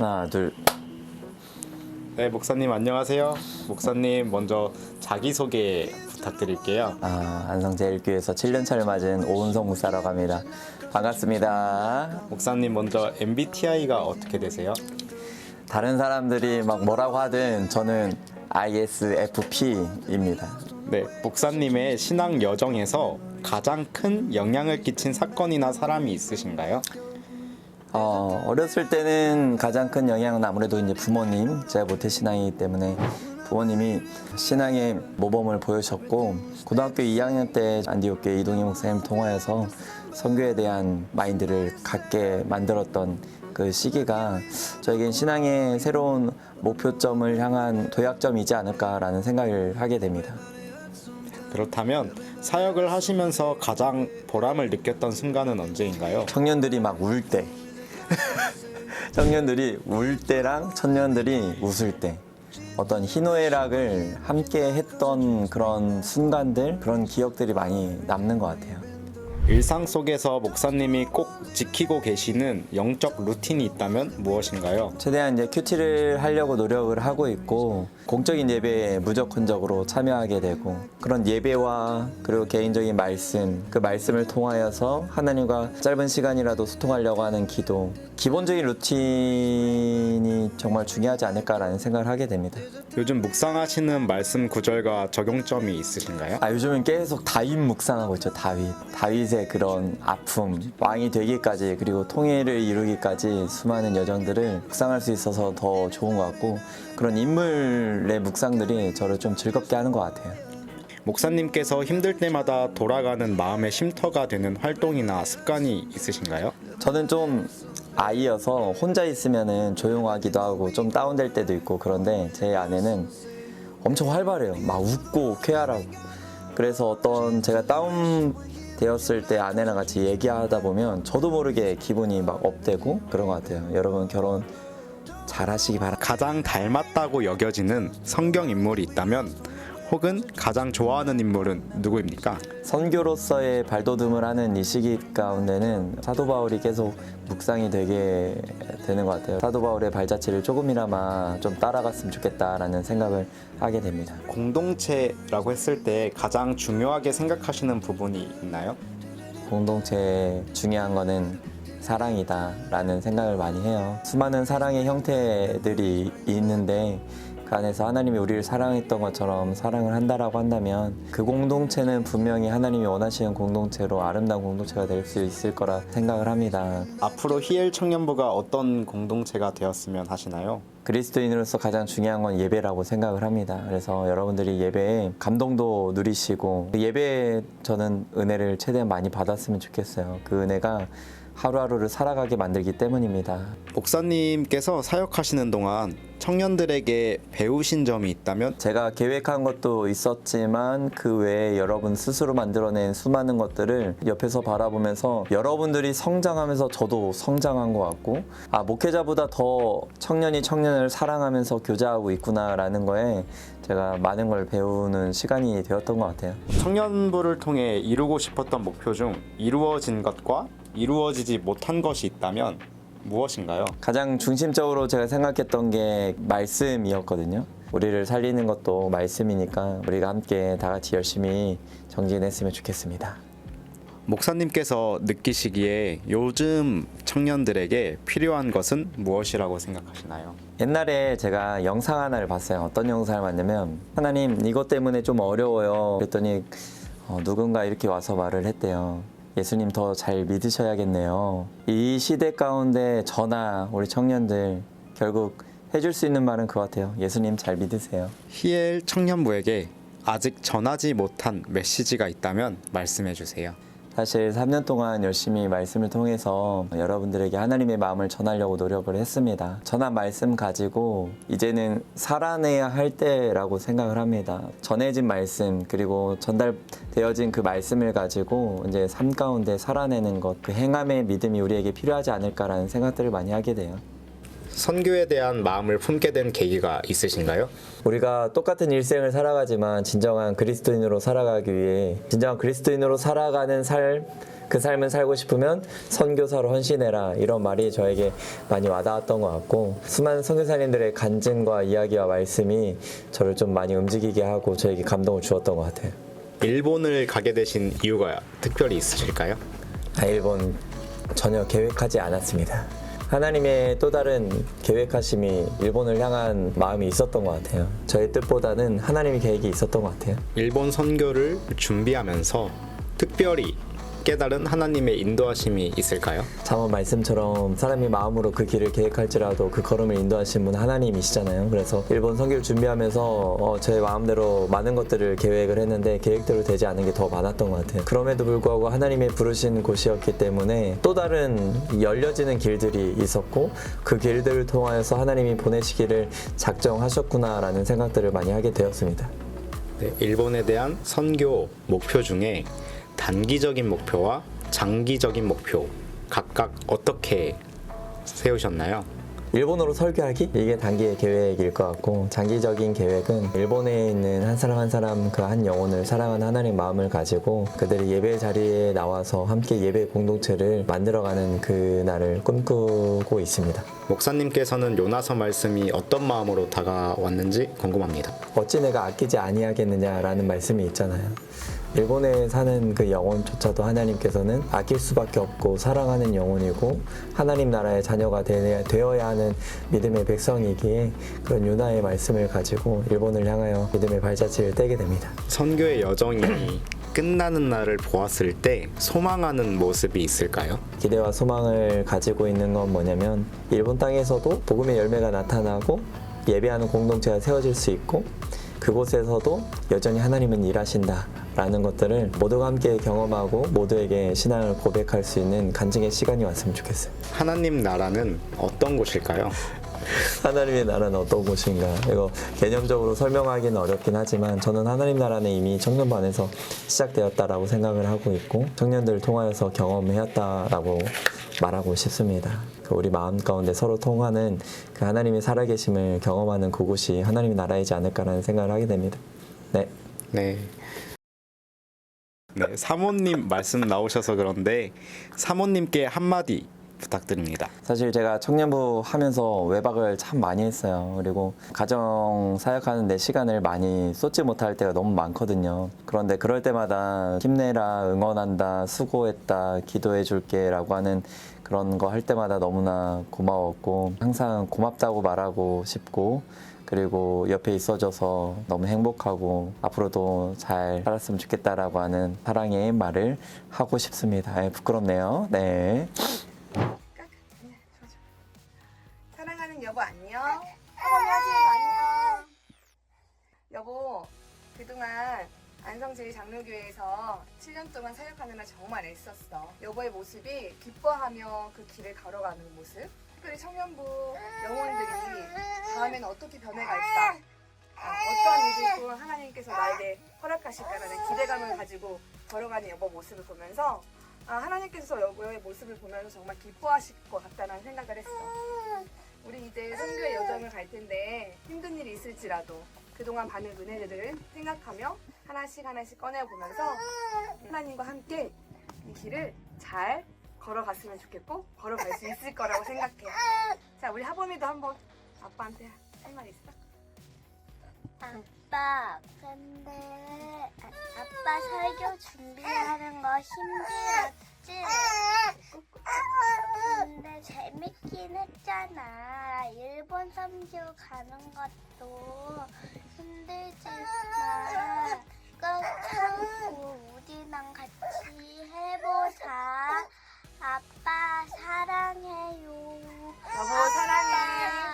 하나 둘 네, 목사님 안녕하세요. 목사님 먼저 자기 소개 부탁드릴게요. 아, 안성제일교회에서 7년 차를 맞은 오은성 목사라고 합니다. 반갑습니다. 목사님 먼저 MBTI가 어떻게 되세요? 다른 사람들이 막 뭐라고 하든 저는 ISFP입니다. 네, 목사님의 신앙 여정에서 가장 큰 영향을 끼친 사건이나 사람이 있으신가요? 어, 어렸을 때는 가장 큰 영향은 아무래도 이제 부모님, 제가 모태 신앙이기 때문에 부모님이 신앙의 모범을 보여주셨고 고등학교 2학년 때 안디옥교회 이동희 목사님 통화해서 선교에 대한 마인드를 갖게 만들었던 그 시기가 저에겐 신앙의 새로운 목표점을 향한 도약점이지 않을까라는 생각을 하게 됩니다. 그렇다면 사역을 하시면서 가장 보람을 느꼈던 순간은 언제인가요? 청년들이 막 울 때. 청년들이 울 때랑 청년들이 웃을 때. 어떤 희노애락을 함께 했던 그런 순간들, 그런 기억들이 많이 남는 것 같아요. 일상 속에서 목사님이 꼭 지키고 계시는 영적 루틴이 있다면 무엇인가요? 최대한 이제 큐티를 하려고 노력을 하고 있고 공적인 예배에 무조건적으로 참여하게 되고 그런 예배와 그리고 개인적인 말씀 그 말씀을 통하여서 하나님과 짧은 시간이라도 소통하려고 하는 기도 기본적인 루틴이 정말 중요하지 않을까라는 생각을 하게 됩니다. 요즘 묵상하시는 말씀 구절과 적용점이 있으신가요? 아 요즘은 계속 다윗 묵상하고 있죠 다윗 다윗의 그런 아픔 왕이 되기까지 그리고 통일을 이루기까지 수많은 여정들을 묵상할 수 있어서 더 좋은 것 같고 그런 인물 의 묵상들이 저를 좀 즐겁게 하는 것 같아요. 목사님께서 힘들 때마다 돌아가는 마음의 쉼터가 되는 활동이나 습관이 있으신가요? 저는 좀 아이여서 혼자 있으면은 조용하기도 하고 좀 다운될 때도 있고 그런데 제 아내는 엄청 활발해요. 막 웃고 쾌활하고. 그래서 어떤 제가 다운 되었을 때 아내랑 같이 얘기하다 보면 저도 모르게 기분이 막 업되고 그런 것 같아요. 여러분 결혼 잘 하시기 바랍니다 가장 닮았다고 여겨지는 성경 인물이 있다면 혹은 가장 좋아하는 인물은 누구입니까? 선교로서의 발돋움을 하는 이 시기 가운데는 사도 바울이 계속 묵상이 되게 되는 것 같아요. 사도 바울의 발자취를 조금이나마 좀 따라갔으면 좋겠다라는 생각을 하게 됩니다. 공동체라고 했을 때 가장 중요하게 생각하시는 부분이 있나요? 공동체에 중요한 거는 사랑이다 라는 생각을 많이 해요. 수많은 사랑의 형태들이 있는데 그 안에서 하나님이 우리를 사랑했던 것처럼 사랑을 한다라고 한다면 그 공동체는 분명히 하나님이 원하시는 공동체로 아름다운 공동체가 될 수 있을 거라 생각을 합니다. 앞으로 히엘 청년부가 어떤 공동체가 되었으면 하시나요? 그리스도인으로서 가장 중요한 건 예배라고 생각을 합니다. 그래서 여러분들이 예배에 감동도 누리시고 그 예배에 저는 은혜를 최대한 많이 받았으면 좋겠어요. 그 은혜가 하루하루를 살아가게 만들기 때문입니다. 목사님께서 사역하시는 동안 청년들에게 배우신 점이 있다면 제가 계획한 것도 있었지만 그 외에 여러분 스스로 만들어낸 수많은 것들을 옆에서 바라보면서 여러분들이 성장하면서 저도 성장한 것 같고 아 목회자보다 더 청년이 청년을 사랑하면서 교제하고 있구나라는 거에 제가 많은 걸 배우는 시간이 되었던 것 같아요. 청년부를 통해 이루고 싶었던 목표 중 이루어진 것과 이루어지지 못한 것이 있다면 무엇인가요? 가장 중심적으로 제가 생각했던 게 말씀이었거든요. 우리를 살리는 것도 말씀이니까 우리가 함께 다 같이 열심히 정진했으면 좋겠습니다. 목사님께서 느끼시기에 요즘 청년들에게 필요한 것은 무엇이라고 생각하시나요? 옛날에 제가 영상 하나를 봤어요. 어떤 영상을 봤냐면 하나님 이것 때문에 좀 어려워요. 그랬더니 어, 누군가 이렇게 와서 말을 했대요. 예수님 더 잘 믿으셔야겠네요. 이 시대 가운데 저나 우리 청년들 결국 해줄 수 있는 말은 그거 같아요. 예수님 잘 믿으세요. 히엘 청년부에게 아직 전하지 못한 메시지가 있다면 말씀해 주세요. 사실 3년 동안 열심히 말씀을 통해서 여러분들에게 하나님의 마음을 전하려고 노력을 했습니다. 전한 말씀 가지고 이제는 살아내야 할 때라고 생각을 합니다. 전해진 말씀 그리고 전달되어진 그 말씀을 가지고 이제 삶 가운데 살아내는 것, 그 행함의 믿음이 우리에게 필요하지 않을까라는 생각들을 많이 하게 돼요. 선교에 대한 마음을 품게 된 계기가 있으신가요? 우리가 똑같은 일생을 살아가지만 진정한 그리스도인으로 살아가기 위해 진정한 그리스도인으로 살아가는 삶 그 삶을 살고 싶으면 선교사로 헌신해라 이런 말이 저에게 많이 와닿았던 것 같고 수많은 선교사님들의 간증과 이야기와 말씀이 저를 좀 많이 움직이게 하고 저에게 감동을 주었던 것 같아요. 일본을 가게 되신 이유가 특별히 있으실까요? 아, 일본 전혀 계획하지 않았습니다. 하나님의 또 다른 계획하심이 일본을 향한 마음이 있었던 것 같아요. 저의 뜻보다는 하나님의 계획이 있었던 것 같아요. 일본 선교를 준비하면서 특별히 깨달은 하나님의 인도하심이 있을까요? 잠언 말씀처럼 사람이 마음으로 그 길을 계획할지라도 그 걸음을 인도하신 분 하나님이시잖아요. 그래서 일본 선교를 준비하면서 어, 제 마음대로 많은 것들을 계획을 했는데 계획대로 되지 않은 게 더 많았던 것 같아요. 그럼에도 불구하고 하나님의 부르신 곳이었기 때문에 또 다른 열려지는 길들이 있었고 그 길들을 통하여서 하나님이 보내시기를 작정하셨구나라는 생각들을 많이 하게 되었습니다. 네, 일본에 대한 선교 목표 중에 단기적인 목표와 장기적인 목표 각각 어떻게 세우셨나요? 일본어로 설교하기? 이게 단기의 계획일 것 같고 장기적인 계획은 일본에 있는 한 사람 한 사람 그 한 영혼을 사랑하는 하나님 마음을 가지고 그들이 예배 자리에 나와서 함께 예배 공동체를 만들어가는 그 날을 꿈꾸고 있습니다. 목사님께서는 요나서 말씀이 어떤 마음으로 다가왔는지 궁금합니다. 어찌 내가 아끼지 아니하겠느냐라는 말씀이 있잖아요. 일본에 사는 그 영혼조차도 하나님께서는 아낄 수밖에 없고 사랑하는 영혼이고 하나님 나라의 자녀가 되- 되어야 하는 믿음의 백성이기에 그런 유나의 말씀을 가지고 일본을 향하여 믿음의 발자취를 떼게 됩니다. 선교의 여정이 끝나는 날을 보았을 때 소망하는 모습이 있을까요? 기대와 소망을 가지고 있는 건 뭐냐면 일본 땅에서도 복음의 열매가 나타나고 예배하는 공동체가 세워질 수 있고 그곳에서도 여전히 하나님은 일하신다 라는 것들을 모두가 함께 경험하고 모두에게 신앙을 고백할 수 있는 간증의 시간이 왔으면 좋겠어요. 하나님 나라는 어떤 곳일까요? 하나님의 나라는 어떤 곳인가? 이거 개념적으로 설명하기는 어렵긴 하지만 저는 하나님 나라는 이미 청년반에서 시작되었다라고 생각을 하고 있고 청년들을 통하여서 경험해왔다라고 말하고 싶습니다. 그 우리 마음 가운데 서로 통하는 그 하나님의 살아계심을 경험하는 그곳이 하나님의 나라이지 않을까라는 생각을 하게 됩니다. 네. 네. 네, 사모님 말씀 나오셔서 그런데 사모님께 한마디 부탁드립니다. 사실 제가 청년부 하면서 외박을 참 많이 했어요. 그리고 가정 사역하는 데 시간을 많이 쏟지 못할 때가 너무 많거든요. 그런데 그럴 때마다 힘내라, 응원한다, 수고했다, 기도해 줄게 라고 하는 그런 거 할 때마다 너무나 고마웠고 항상 고맙다고 말하고 싶고 그리고 옆에 있어줘서 너무 행복하고 앞으로도 잘 살았으면 좋겠다라고 하는 사랑의 말을 하고 싶습니다. 예, 부끄럽네요. 네. 사랑하는 여보 안녕. 하진이도 안녕. 여보, 그동안 안성제일 장로교회에서 7년 동안 사역하느라 정말 애썼어. 여보의 모습이 기뻐하며 그 길을 걸어가는 모습. 특별히 청년부 영혼들이 다음에는 어떻게 변해갈까? 아, 어떠한 일을 또 하나님께서 나에게 허락하실까라는 기대감을 가지고 걸어가는 여보 모습을 보면서 아, 하나님께서 여보의 모습을 보면서 정말 기뻐하실 것 같다는 생각을 했어. 우리 이제 선교의 여정을 갈 텐데 힘든 일이 있을지라도 그동안 받은 은혜들을 생각하며 하나씩 하나씩 꺼내보면서 하나님과 함께 이 길을 잘 걸어갔으면 좋겠고 걸어갈 수 있을 거라고 생각해. 자, 우리 하범이도 한번 아빠한테 할 말 있어? 아빠, 근데 아, 아빠 설교 준비하는 거 힘들었지? 근데 재밌긴 했잖아. 일본 선교 가는 것도 힘들 이것도 우리랑 같이 해보자. 아빠 사랑해요. 여보 사랑해.